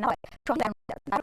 na hora. Schon dann dann